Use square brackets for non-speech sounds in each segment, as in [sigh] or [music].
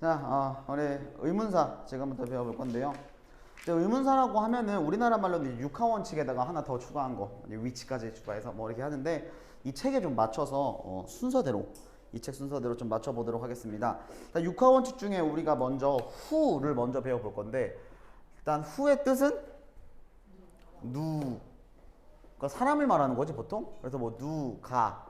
자, 어, 우리 의문사 지금부터 배워볼 건데요. 의문사라고 하면은 우리나라 말로는 육하원칙에다가 하나 더 추가한 거, 위치까지 추가해서 뭐 이렇게 하는데 이 책에 좀 맞춰서 어, 순서대로 이 책 순서대로 좀 맞춰보도록 하겠습니다. 육하원칙 중에 우리가 먼저 후를 먼저 배워볼 건데 일단 후의 뜻은 누. 그러니까 사람을 말하는 거지 보통. 그래서 뭐 누가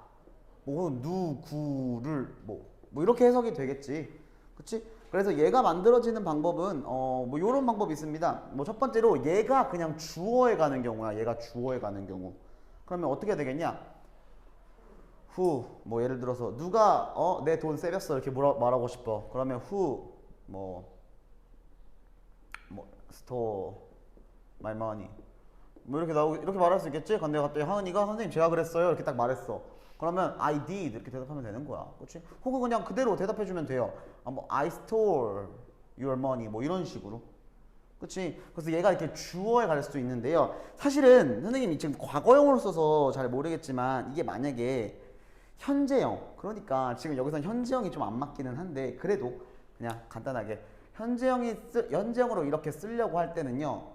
뭐 누구를 뭐, 뭐 이렇게 해석이 되겠지. 그치? 그래서 얘가 만들어지는 방법은 어뭐 요런 방법이 있습니다. 뭐 첫 번째로 얘가 그냥 주어에 가는 경우야. 얘가 주어에 가는 경우. 그러면 어떻게 되겠냐? 후, 뭐 예를 들어서 누가 어 내 돈 세렸어 이렇게 뭐라, 말하고 싶어. 그러면 후, 뭐, 뭐 스토어, my money. 뭐 이렇게 나오고 이렇게 말할 수 있겠지? 근데 갑자기 하은이가 선생님 제가 그랬어요 이렇게 딱 말했어. 그러면 I did 이렇게 대답하면 되는 거야, 그렇지? 혹은 그냥 그대로 대답해 주면 돼요. 아, 뭐 I stole your money 뭐 이런 식으로. 그치? 그래서 얘가 이렇게 주어에 갈 수도 있는데요. 사실은 선생님이 지금 과거형으로 써서 잘 모르겠지만 이게 만약에 현재형 그러니까 지금 여기서 현재형이 좀 안 맞기는 한데 그래도 그냥 간단하게 현재형이 쓰, 현재형으로 이렇게 쓰려고 할 때는요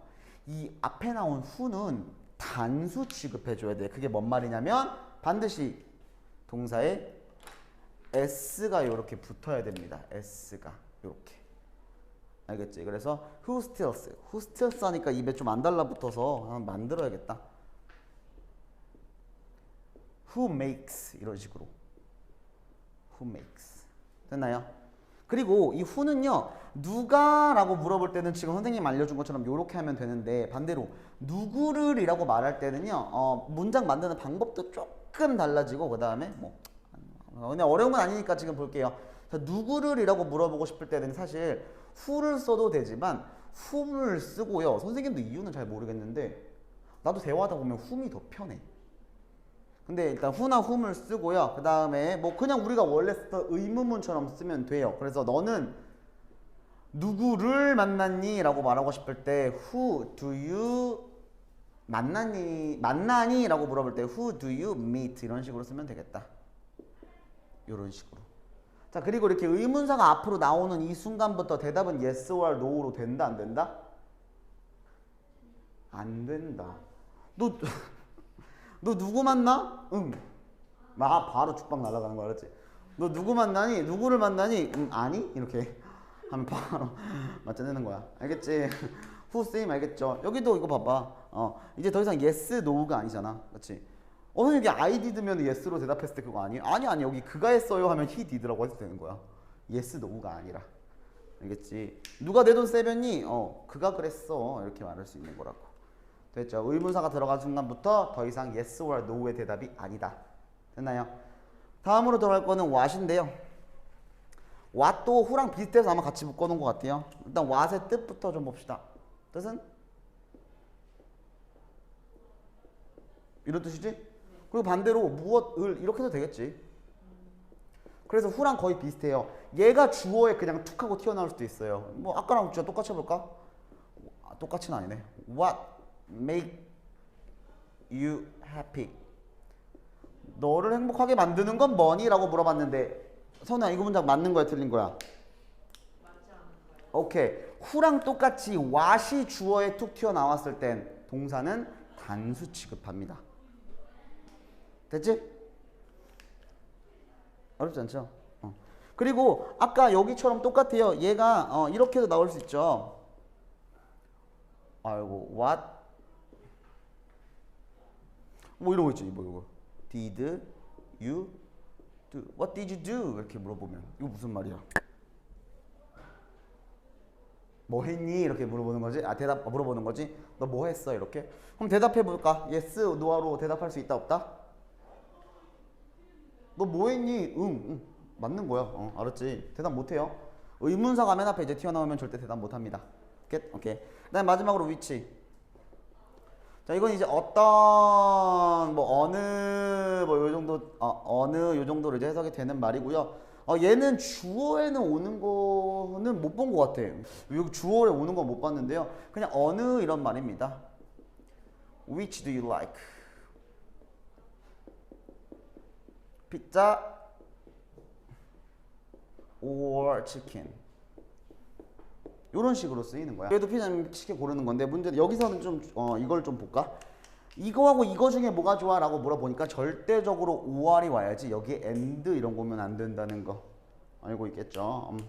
이 앞에 나온 후는 단수 취급해 줘야 돼 그게 뭔 말이냐면 반드시 동사에 s가 이렇게 붙어야 됩니다. S가 이렇게. 알겠지? 그래서 who steals, who steals 하니까 입에 좀 안 달라붙어서 만들어야겠다. who makes? 이런 식으로. who makes. 됐나요? 그리고 이 who는요 누가 라고 물어볼 때는 지금 선생님 알려준 것처럼 이렇게 하면 되는데 반대로 누구를 이라고 말할 때는요 어, 문장 만드는 방법도 조금 달라지고 그 다음에 뭐 그냥 어려운 건 아니니까 지금 볼게요. 자, 누구를 이라고 물어보고 싶을 때는 사실 who를 써도 되지만 whom을 쓰고요. 선생님도 이유는 잘 모르겠는데 나도 대화하다 보면 whom이 더 편해. 근데 일단 who나 whom을 쓰고요. 그 다음에 뭐 그냥 우리가 원래 쓰던 의문문처럼 쓰면 돼요. 그래서 너는 누구를 만났니? 라고 말하고 싶을 때 who do you 만나니? 만나니? 라고 물어볼 때 who do you meet? 이런 식으로 쓰면 되겠다. 이런 식으로. 자 그리고 이렇게 의문사가 앞으로 나오는 이 순간부터 대답은 yes or no로 된다 안 된다? 안 된다. 너, 너 누구 만나? 응. 막 바로 죽방 날아가는 거 알았지? 너 누구 만나니? 누구를 만나니? 응 아니? 이렇게 하면 바로 [laughs] 맞춰내는 거야. 알겠지? [laughs] same 알겠죠? 여기도 이거 봐봐. 어 이제 더 이상 yes, no가 아니잖아. 그렇지? 어, 여기 I did면 yes로 대답했을 때 그거 아니에요? 아니, 아니, 여기 그가 했어요 하면 he did라고 해도 되는 거야. yes, no가 아니라. 알겠지? 누가 내 돈 세변니? 어, 그가 그랬어. 이렇게 말할 수 있는 거라고. 됐죠? 의문사가 들어간 순간부터 더 이상 yes or no의 대답이 아니다. 됐나요? 다음으로 들어갈 거는 what인데요. what도 who랑 비슷해서 아마 같이 묶어놓은 것 같아요. 일단 what의 뜻부터 좀 봅시다. 뜻은? 이런 뜻이지? 그리고 반대로 무엇을 이렇게 해도 되겠지. 그래서 후랑 거의 비슷해요. 얘가 주어에 그냥 툭 하고 튀어나올 수도 있어요. 뭐 아까랑 진짜 똑같이 해볼까? 아, 똑같이는 아니네. What make you happy? 너를 행복하게 만드는 건 뭐니? 라고 물어봤는데 선우야 이거 문장 맞는 거야 틀린 거야? 오케이. 후랑 똑같이 what이 주어에 툭 튀어나왔을 땐 동사는 단수 취급합니다. 됐지? 어렵지 않죠? 어. 그리고 아까 여기처럼 똑같아요. 얘가 어, 이렇게도 나올 수 있죠. 아이고, what? 뭐 이런 거 있죠. 뭐 이거. Did you do? What did you do? 이렇게 물어보면 이거 무슨 말이야? 뭐 했니? 이렇게 물어보는 거지. 아 대답 물어보는 거지. 너 뭐 했어? 이렇게. 그럼 대답해 볼까? Yes, no로 대답할 수 있다 없다? 너 뭐 했니? 응, 응. 맞는 거야. 어, 알았지? 대답 못 해요. 의문사가 맨 앞에 이제 튀어나오면 절대 대답 못 합니다. 오케이? 오케이. 그다음 마지막으로 위치. 자, 이건 이제 어떤 뭐 어느 뭐 요 정도 어, 어느 요 정도로 이제 해석이 되는 말이고요. 어, 얘는 주어에는 오는 거는 못 본 것 같아. 여기 주어에 오는 건 못 봤는데요. 그냥 어느 이런 말입니다. Which do you like? 피자 or chicken. 이런 식으로 쓰이는 거야. 그래도 피자는 치킨 고르는 건데 문제는 여기서는 좀 어, 이걸 좀 볼까? 이거하고 이거 중에 뭐가 좋아 라고 물어보니까 절대적으로 5R이 와야지 여기에 and 이런 거 오면 안 된다는 거 알고 있겠죠? 음.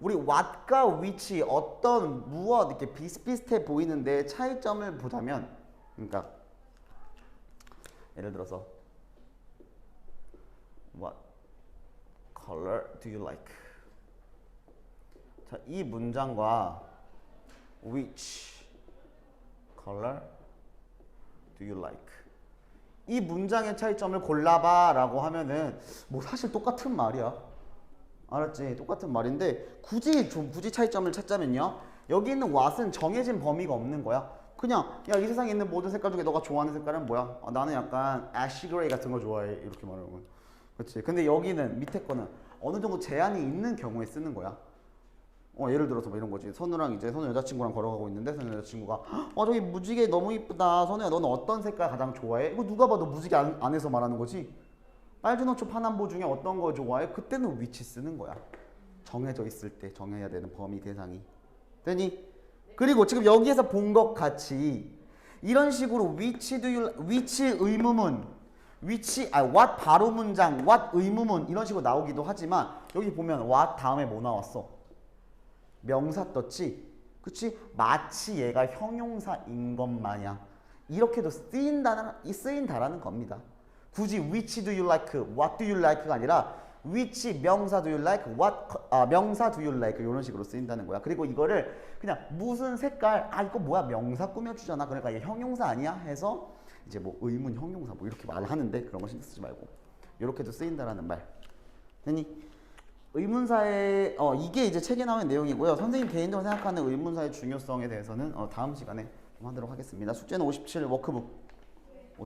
우리 what과 which 어떤 무엇 이렇게 비슷비슷해 보이는데 차이점을 보자면 그러니까 예를 들어서 what color do you like? 자, 이 문장과 which color do you like? 이 문장의 차이점을 골라봐 라고 하면은 뭐 사실 똑같은 말이야. 알았지? 똑같은 말인데 굳이 좀 굳이 차이점을 찾자면요. 여기 있는 what은 정해진 범위가 없는 거야. 그냥 야 이 세상에 있는 모든 색깔 중에 너가 좋아하는 색깔은 뭐야? 아, 나는 약간 애쉬 그레이 같은 거 좋아해. 이렇게 말하는 그렇지. 근데 여기는 밑에 거는 어느 정도 제한이 있는 경우에 쓰는 거야. 어 예를 들어서 뭐 이런 거지 선우랑 이제 선우 여자친구랑 걸어가고 있는데 선우 여자친구가 어 저기 무지개 너무 이쁘다 선우야 너는 어떤 색깔 가장 좋아해? 이거 누가 봐도 무지개 안, 안에서 말하는 거지 빨주 노초 파남보 중에 어떤 거 좋아해? 그때는 위치 쓰는 거야 정해져 있을 때 정해야 되는 범위 대상이 되니? 그리고 지금 여기에서 본 것 같이 이런 식으로 which do which 의무문 which 아 what 바로 문장 what 의무문 이런 식으로 나오기도 하지만 여기 보면 what 다음에 뭐 나왔어? 명사 떴지? 그치? 마치 얘가 형용사인 것 마냥 이렇게도 쓰인다는, 이 쓰인다라는 겁니다. 굳이 which do you like, what do you like가 아니라 which 명사 do you like, what 아, 명사 do you like 이런 식으로 쓰인다는 거야. 그리고 이거를 그냥 무슨 색깔 아 이거 뭐야 명사 꾸며주잖아. 그러니까 얘 형용사 아니야? 해서 이제 뭐 의문 형용사 뭐 이렇게 말을 하는데 그런 거 신경 쓰지 말고 이렇게도 쓰인다라는 말. 되니? 의문사의 어 이게 이제 책에 나온 내용이고요. 선생님 개인적으로 생각하는 의문사의 중요성에 대해서는 어, 다음 시간에 좀 하도록 하겠습니다. 숙제는 57 워크북